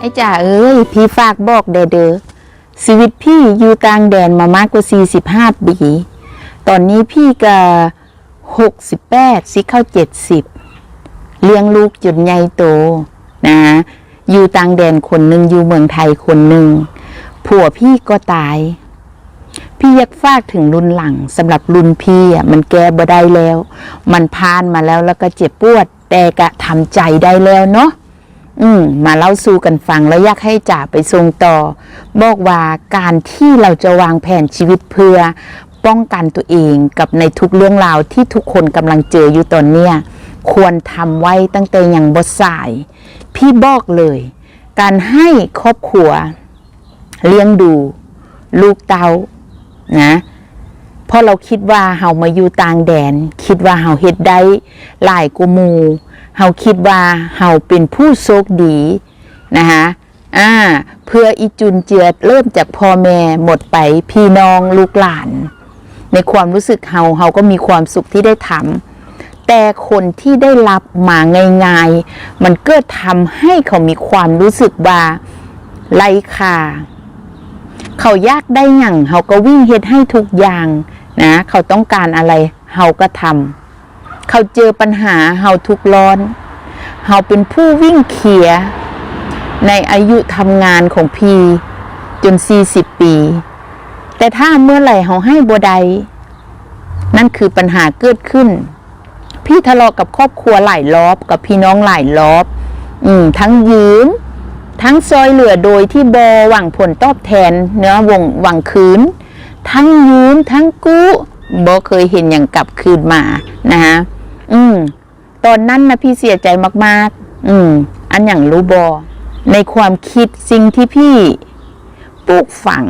ไอ้จ่าเอ้ย พี่ฝากบอกเด้อเด้อชีวิตพี่อยู่ต่างแดนมามากกว่า45ปี ตอนนี้พี่ก็68สิเข้า70เลี้ยงลูกจนใหญ่โตนะอยู่ต่างแดนคนหนึ่งอยู่เมืองไทยคนหนึ่งผัวพี่ก็ตาย พี่อยากฝากถึงรุ่นหลังสำหรับรุ่นพี่อะมันแก้บ่ได้แล้ว มันผ่านมาแล้วแล้วก็เจ็บปวด แต่กะทำใจได้แล้วเนาะ อืมมาเล่าสู่กันฟังแล้วอยากให้จ่าไปทรงต่อ บอกว่าการที่เราจะวางแผนชีวิตเพื่อป้องกันตัวเองกับในทุกเรื่องราวที่ทุกคนกำลังเจออยู่ตอนเนี้ยควรทำไว้ตั้งแต่อย่างบดสาย พี่บอกเลย การให้ครอบครัว เลี้ยงดู ลูกเตานะเพราะเราคิดว่าเฮามาอยู่ต่างแดน คิดว่าเฮาเฮ็ดได้หลายกูมู เฮาคิดว่าเฮาเป็นผู้โชคดีนะคะอ่าเพื่ออีจุนเจือเริ่มจากพ่อแม่หมดไปพี่น้องลูกหลาน ในความรู้สึกเฮาเฮาก็มีความสุขที่ได้ทำแต่คนที่ได้รับมาง่ายๆมันก็ทำให้เขามีความรู้สึกว่าไร้ค่าเขายากได้อย่างเขาก็วิ่งเฮ็ดให้ทุกอย่างนะ เขาต้องการอะไรเขาก็ทำ เขาเจอปัญหาเขาทุกร้อนเขาเป็นผู้วิ่งเขีย ในอายุทำงานของพี่จน 40 ปี แต่ถ้าเมื่อไหร่เขาให้บใด นั่นคือปัญหาเกิดขึ้น พี่ทะเลาะกับครอบครัวหลายรอบกับพี่น้องหลายรอบ อืม ทั้งยืมทั้งซอยเหลือโดยที่บอหวังผลตอบแทน เนื้อวงหวังคืน ทั้งยืมทั้งกู้บอเคยเห็นอย่างกลับคืนมา นะฮะ อืม ตอนนั้นนะพี่เสียใจมาก ๆ อืม อันอย่างรู้บอในความคิดสิ่งที่พี่ปลูกฝัง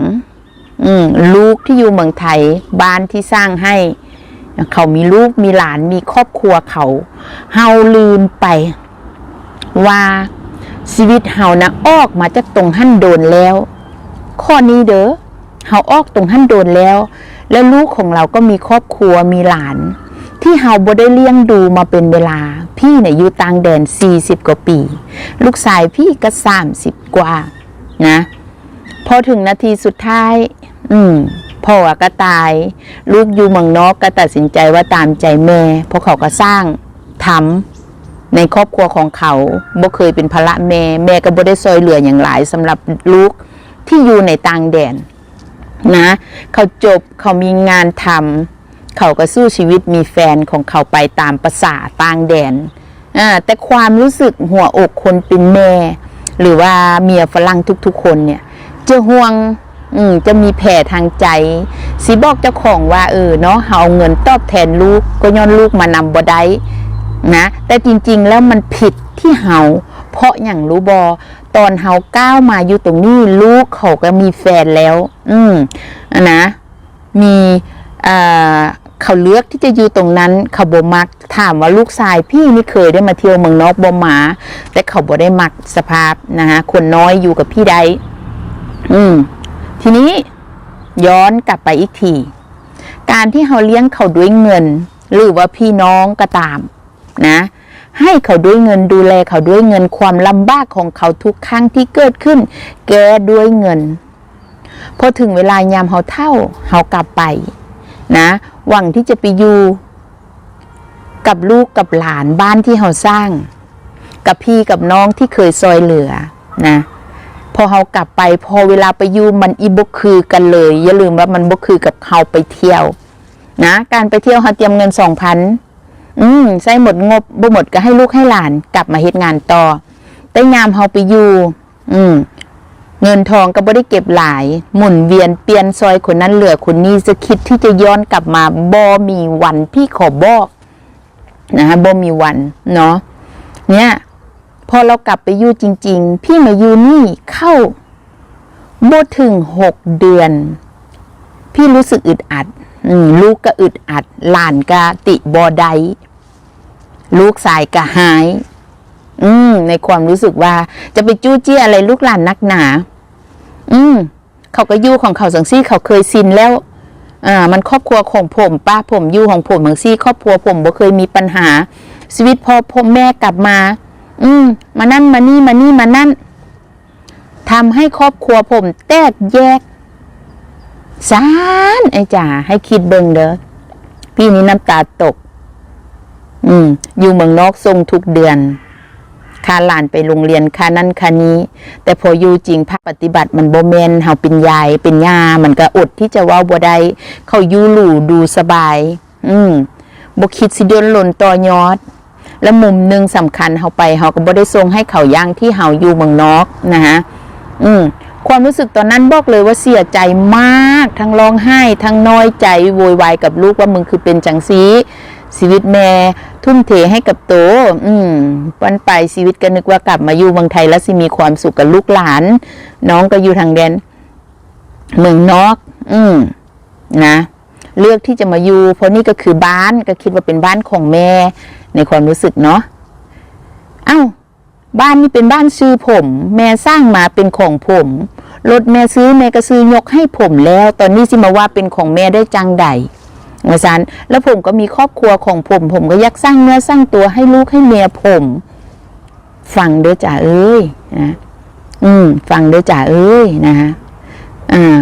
อืม ลูกที่อยู่เมืองไทย บ้านที่สร้างให้ เขามีลูกมีหลานมีครอบครัวเขา เฮาลืมไป ว่าชีวิตเฮานะออกมาจากตรงหั่นโดนแล้ว ข้อนี้เด้อเฮาออกตรงหั่นโดนแล้ว แล้วลูกของเราก็มีครอบครัวมีหลาน ที่เฮาบ่ได้เลี้ยงดูมาเป็นเวลา พี่เนี่ยอยู่ต่างแดน 40 กว่าปี ลูกชายพี่ก็ 30 กว่า นะ พอถึงนาทีสุดท้าย อืมพ่อก็ตาย ลูกอยู่เมืองนอกก็ตัดสินใจว่าตามใจแม่เพราะเขาก็สร้างทำในครอบครัวของเขาบ่เคยเป็นภาระแม่ แม่ก็บ่ได้ซอยเหลืออย่างหลายสำหรับลูกที่อยู่ในต่างแดน นะ เขาจบเขามีงานทำ เขาก็สู้ชีวิตมีแฟนของเขาไปตามประษาต่างแดนแต่ความรู้สึกหัวอกคนเป็นแม่ หรือว่าเมียฝรั่งทุกๆ คนเนี่ยจะห่วงจะมีแผลทางใจสิบอกเจ้าของว่าเออเนาะเฮาเอาเงินตอบแทนลูกก็ย้อนลูกมานำบ่ได้นะแต่จริงๆแล้วมันผิดที่เฮาเพราะอย่างรู้บอตอนเฮาก้าวมาอยู่ตรงนี้ลูกเขาก็มีแฟนแล้ว อืมอนะมี เขาเลือกที่จะอยู่ตรงนั้นเขาบ่มักถามว่าลูกชายพี่นี่เคยได้มาเที่ยวเมืองนอกบ่หมา แต่เขาบ่ได้มักสภาพนะฮะคนน้อยอยู่กับพี่ใดอืม ทีนี้ย้อนกลับไปอีกที การที่เขาเลี้ยงเขาด้วยเงิน หรือว่าพี่น้องก็ตาม นะ ให้เขาด้วยเงินดูแลเขาด้วยเงินความลำบากของเขาทุกครั้งที่เกิดขึ้น แกด้วยเงิน พอถึงเวลายามเขาเท่าเขากลับไป นะ หวังที่จะไปอยู่กับลูกกับหลานบ้านที่เขาสร้าง กับพี่กับน้องที่เคยซอยเหลือนะพอเขากลับไปพอเวลาไปอยู่มันอีบกคือกันเลย อย่าลืมว่ามันบกคือกับเขาไปเที่ยว นะ การไปเที่ยวเขาเตรียมเงินสองพันอืมใส่หมดงบบ่หมดก็ให้ลูกให้หลานกลับมาเฮ็ดงานต่อแต่ยามเขาไปอยู่ อืม เงินทองก็บ่ได้เก็บหลาย หมุนเวียนเปลี่ยนซอยคนนั้นเหลือคนนี้จะคิดที่จะย้อนกลับมาบ่มีวันพี่ขอบอกนะฮะบ่มีวันเนาะเนี่ยพอเรากลับไปอยู่จริง ๆ พี่มาอยู่นี่เข้าบ่ถึงหกเดือน พี่รู้สึกอึดอัดลูกก็อึดอัด หลานก็ติบอไดลูกสายก็หาย อืม ในความรู้สึกว่าจะไปจู้จี้อะไรลูกหลานนักหนา อืม เขาก็ยู่ของเขาสังซี่เขาเคยชินแล้วอ่ามันครอบครัวของผมป้าผมยู่ของผมบางซี่ ครอบครัวผมบ่เคยมีปัญหา ชีวิตพอพ่อแม่กลับมา อืม มานั่นมานี่มานี่มานั่นทำให้ครอบครัวผมแตกแยกสารไอ้จ๋าให้คิดเบิ่งเด้อพี่นี้น้ำตาตก อืม อยู่เมืองนอกส่งทุกเดือน ค่าหลานไปโรงเรียนค่านั้นค่านี้ แต่พออยู่จริงภาคปฏิบัติมันโบ่แม่นเฮาเป็นยายเป็นย่ามันก็อดที่จะว้าบ่ได้เขายู่หรูดูสบาย อืมบ่คิดสิเดินหล่นต่อยอด และมุมหนึ่งสำคัญเฮาไปเฮาก็บ่ได้ส่งให้เขาย่างที่เฮาอยู่เมืองนอกนะฮะอืมความรู้สึกตอนนั้นบอกเลยว่าเสียใจมาก ทั้งร้องไห้ ทั้งน้อยใจโวยวายกับลูกว่ามึงคือเป็นจังซี ชีวิตแม่ทุ่มเทให้กับโต อืม วันไปชีวิตก็นึกว่ากลับมาอยู่เมืองไทยแล้วสิมีความสุขกับลูกหลาน น้องก็อยู่ทางแดนเมืองนอก อืม นะ เลือกที่จะมาอยู่ เพราะนี่ก็คือบ้านก็คิดว่าเป็นบ้านของแม่ ในความรู้สึกเนาะ เอ้า บ้านนี่เป็นบ้านซื้อผม แม่สร้างมาเป็นของผมรถแม่ซื้อแม่ก็ซื้อยกให้ผมแล้ว ตอนนี้สิมาว่าเป็นของแม่ได้จังใด ว่าซันแล้วผมก็มีครอบครัวของผม ผมก็อยักสร้างเนื้อสร้างตัวให้ลูกให้เมียผมฟังเด้อจ่าเอ้ยนะอืมฟังเด้อจ่าเอ้ยนะฮะอ่า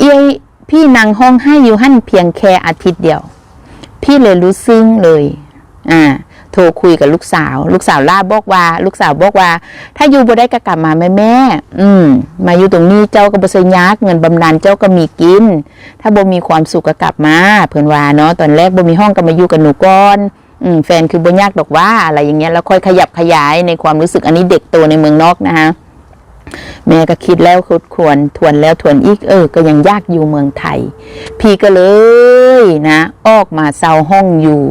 เอ้ยพี่นางห้องให้อยู่หั่นเพียงแค่อาทิตย์เดียว พี่เลยรู้ซึ้งเลย อ่า โทรคุยกับลูกสาว ลูกสาวล่าบอกว่า ลูกสาวบอกว่า ถ้าอยู่บ่ได้ก็กลับมาแม่แม่ อืม มาอยู่ตรงนี้เจ้าก็บ่ใช่ยากเงินบำนาญเจ้าก็มีกิน ถ้าบ่มีความสุขก็กลับมาเพิ่นว่าเนาะตอนแรกบ่มีห้องก็มาอยู่กับหนูก่อนอืมแฟนคือบ่ยากดอกว่าอะไรอย่างเงี้ยแล้วค่อยขยับขยายในความรู้สึกอันนี้เด็กโตในเมืองนอกนะคะแม่ก็คิดแล้วคุดควรทวนแล้วทวนอีกเออ ก็ยังยากอยู่เมืองไทย พี่ก็เลยนะ ออกมาเซาห้องอยู่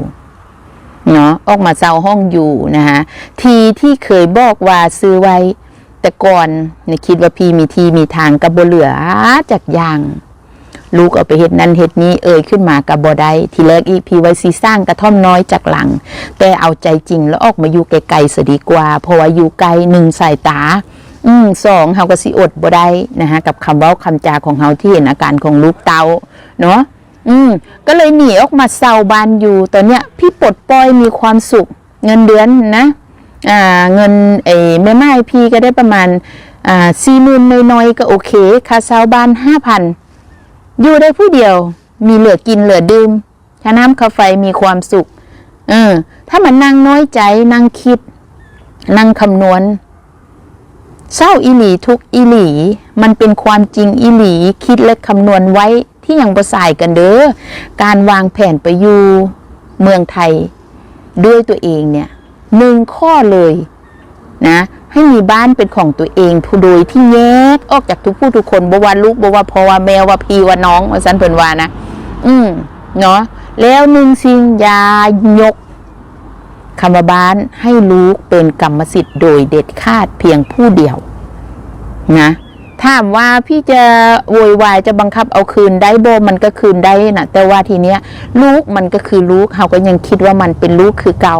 เนาะออกมาเซาห้องอยู่นะคะทีที่เคยบอกว่าซื้อไว้ แต่ก่อนเนี่ยคิดว่าพี่มีทีมีทางกับบเหลือจากอย่างลูกเอาไปเฮ็ดนั้นเฮ็ดนี้เอ่ยขึ้นมากับบได้ทีแรกอีพีไว้สิสร้างกระท่อมน้อยจากหลัง แต่เอาใจจริงแล้วออกมาอยู่ไกลๆซะดีกว่า เพราะว่าอยู่ไกลหนึ่งสายตา อืมสองเฮาก็สิอดบ่ได้นะคะกับคำเว้าคำจาของเฮาที่เห็นอาการของลูกเตาเนาะ อืม ก็เลยหนีออกมาเซาบานอยู่ตอนเนี้ย พี่ปลดปล่อยมีความสุข เงินเดือนนะ อ่า เงินไอ้แม่ไม้พี่ก็ได้ประมาณ อ่าสี่หมื่นน้อยๆก็โอเค ค่าเช่าบานห้าพันอยู่ได้ผู้เดียว มีเหลือกินเหลือดื่มค่าน้ำคาไฟมีความสุข เออ ถ้ามันนั่งน้อยใจนั่งคิด นั่งคำนวณเศร้าอีหลีทุกอีหลี มันเป็นความจริงอีหลี คิดและคำนวณไว้ ที่ยังประสายกันเด้อการวางแผนไปอยู่เมืองไทยด้วยตัวเองเนี่ยหนึ่งข้อเลยนะให้มีบ้านเป็นของตัวเองผู้โดยที่แยกออกจากทุกผู้ทุกคนบว่าลูกบว่าพ่อว่าแม่ว่าพี่ว่าน้องว่าสันเพิ่นว่านะอืมเนาะแล้วหนึ่งสิ่งอยายกคำว่าบ้านให้ลูกเป็นกรรมสิทธิ์โดยเด็ดขาดเพียงผู้เดียวนะ ถามว่าพี่จะโวยวายจะบังคับเอาคืนได้โบมันก็คืนได้นะแต่ว่าทีเนี้ย ลูกมันก็คือลูกเขาก็ยังคิดว่ามันเป็นลูกคือเก่า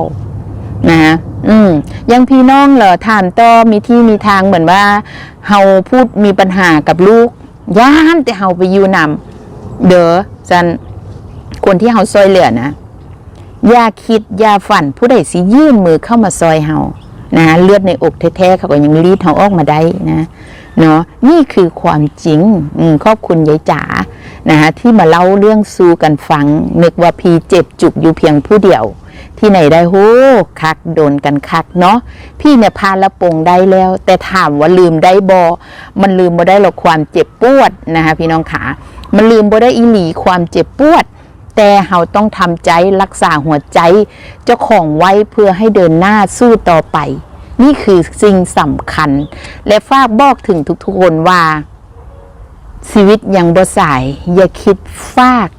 นะฮะอืมยังพี่น้องเหรอถามต่อมีที่มีทางเหมือนว่าเฮาพูดมีปัญหากับลูกย่านแต่เฮาไปอยู่นำเด้อจันคนที่เฮาซอยเหลือนะอย่าคิดอย่าฝันผู้ใดสิยื่นมือเข้ามาซอยเฮา นะเลือดในอกแท้ๆเขาก็ยังรีดเฮาออกมาได้นะเนาะนี่คือความจริงอขอบคุณยายจ๋านะฮะที่มาเล่าเรื่องสู้กันฟัง นึกว่าพีเจ็บจุกอยู่เพียงผู้เดียว ที่ไหนได้โหคักโดนกันคักเนาะพี่เนี่ยพาละปงได้แล้ว แต่ถามว่าลืมได้บอมันลืมบ่ได้หรอกความเจ็บปวดนะคะพี่น้องขามันลืมบ่ได้อีหลีความเจ็บปวด แต่เราต้องทำใจรักษาหัวใจ เจ้าของไว้เพื่อให้เดินหน้าสู้ต่อไป นี่คือสิ่งสำคัญ และฝากบอกถึงทุกๆคนว่า ชีวิตยังบ่สาย อย่าคิดฟาก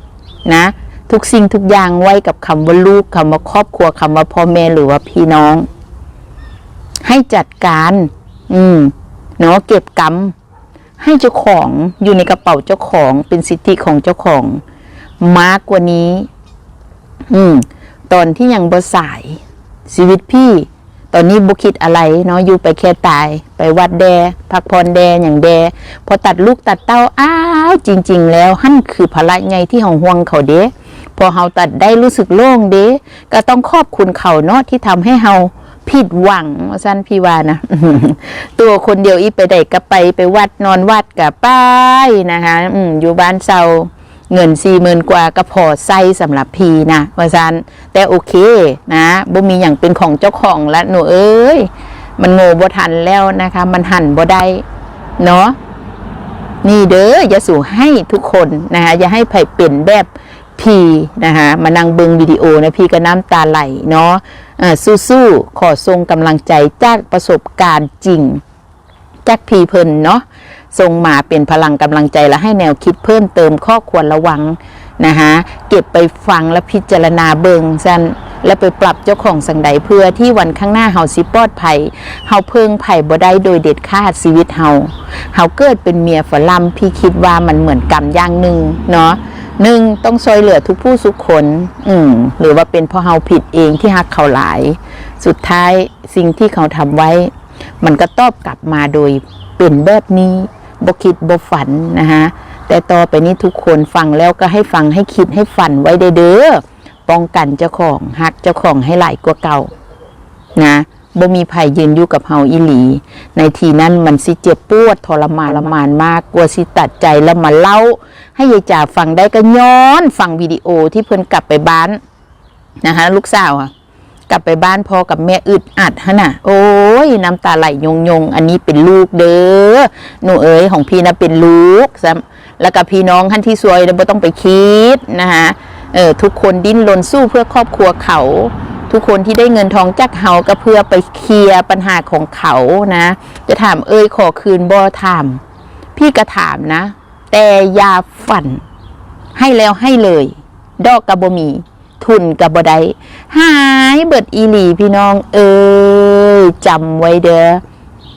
นะ ทุกสิ่งทุกอย่างไว้กับคำว่าลูกคำว่าครอบครัวคำว่าพ่อแม่หรือว่าพี่น้อง ให้จัดการ อืมเนาะเก็บกรรมให้เจ้าของอยู่ในกระเป๋าเจ้าของเป็นสิทธิของเจ้าของ มากกว่านี้ อืม ตอนที่ยังบ่สายชีวิตพี่ ตอนนี้บุคิดอะไรเนาะอยู่ไปแค่ตาย ไปวัดแดพักพรแดอย่างแด พอตัดลูกตัดเต้าอ้าวจริง ๆ แล้วหั่นคือภาระไงที่ของห่วงเขาเด้พอเฮาตัดได้รู้สึกโล่งเด้ก็ต้องขอบคุณเขาเนาะที่ทำให้เฮาผิดหวังว่าซั่นพี่วานะตัวคนเดียวอีไปได้ก็ไปไปวัดนอนวัดกับป้ายนะคะ อือยู่บ้านเซา เงินสี่หมื่นกว่าก็พอใส่สำหรับพีนะว่าซันแต่โอเคนะบ่มีอย่างเป็นของเจ้าของแล้วหนูเอ้ยมันโง่บ่ทันแล้วนะคะ มันหันบ่ได้เนาะนี่เด้ออย่าสู่ให้ทุกคนนะคะอย่าให้ไผ่เป็นแบบพีนะคะมานั่งเบิงวิดีโอนะพี่ก็น้ำตาไหลเนาะอ่าสู้ๆขอทรงกำลังใจจากประสบการณ์จริงจากพีเพิ่นเนาะ ทรงมาเป็นพลังกำลังใจและให้แนวคิดเพิ่มเติมข้อควรระวังนะคะเก็บไปฟังและพิจารณาเบิงสั้นและไปปรับเจ้าของสังใดเพื่อที่วันข้างหน้าเฮาสิปลอดภัยเฮาเพิงไผ่บ่ได้โดยเด็ดขาดชีวิตเฮาเฮาเกิดเป็นเมียฝรั่งพี่คิดว่ามันเหมือนกรรมอย่างหนึ่งเนาะหนึ่งต้องซอยเหลือทุกผู้ทุกคน อืมหรือว่าเป็นเพราะเฮาผิดเองที่ฮักเขาหลาย สุดท้ายสิ่งที่เขาทำไว้ มันก็ตอบกลับมาโดยเป็นแบบนี้ บคิดบฝันนะคะแต่ต่อไปนี้ทุกคนฟังแล้วก็ให้ฟังให้คิดให้ฝันไว้เด้อป้องกันเจ้าของหักเจ้าของให้หลายกว่าเก่านะบ่มีภัยยืนอยู่กับเฮาอีหลี ในทีนั้นมันสิเจ็บปวดทรมานละมานมากกลัวสิตัดใจแล้วมาเล่า ให้ยายจ่าฟังได้ก็ย้อนฟังวิดีโอที่เพิ่นกลับไปบ้านนะคะลูกสาวอะ กลับไปบ้านพ่อกับแม่อึดอัดฮะน่ะ โอ้ยน้ำตาไหลยงยงอันนี้เป็นลูกเด้อหนูเอ๋ยของพี่นะเป็นลูกซ้ำแล้วกับพี่น้องท่านที่ซวยเราต้องไปคิดนะคะเออทุกคนดิ้นรนสู้เพื่อครอบครัวเขา ทุกคนที่ได้เงินทองจากเฮาก็เพื่อไปเคลียร์ปัญหาของเขานะ จะถามเอ้ยขอคืนบ่ถาม พี่ก็ถามนะ แต่อยาฝัน ให้แล้วให้เลย ดอกกระบมี ทุนกระบไดหายเบิดอีหลีพี่น้อง เอ้ยจำไว้เด้อ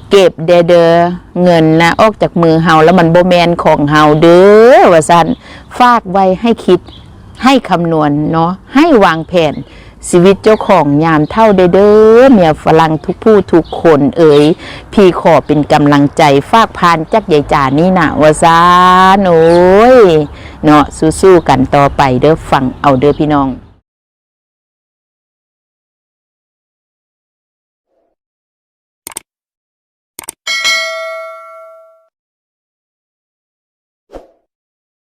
เก็บเด้อเด้อเงินนะออกจากมือเฮาแล้วมันโบแมนของเฮาเด้อว่าสันฝากไว้ให้คิดให้คำนวณเนาะให้วางแผนชีวิตเจ้าของยามเท่าเด้อเมียฝรั่งทุกผู้ทุกคนเอ๋ยพี่ขอเป็นกำลังใจฝากพานจักใหญ่จ่านี่นะว่าซานโอ้ยเนาะสู้ๆกันต่อไปเด้อฟังเอาเด้อพี่น้อง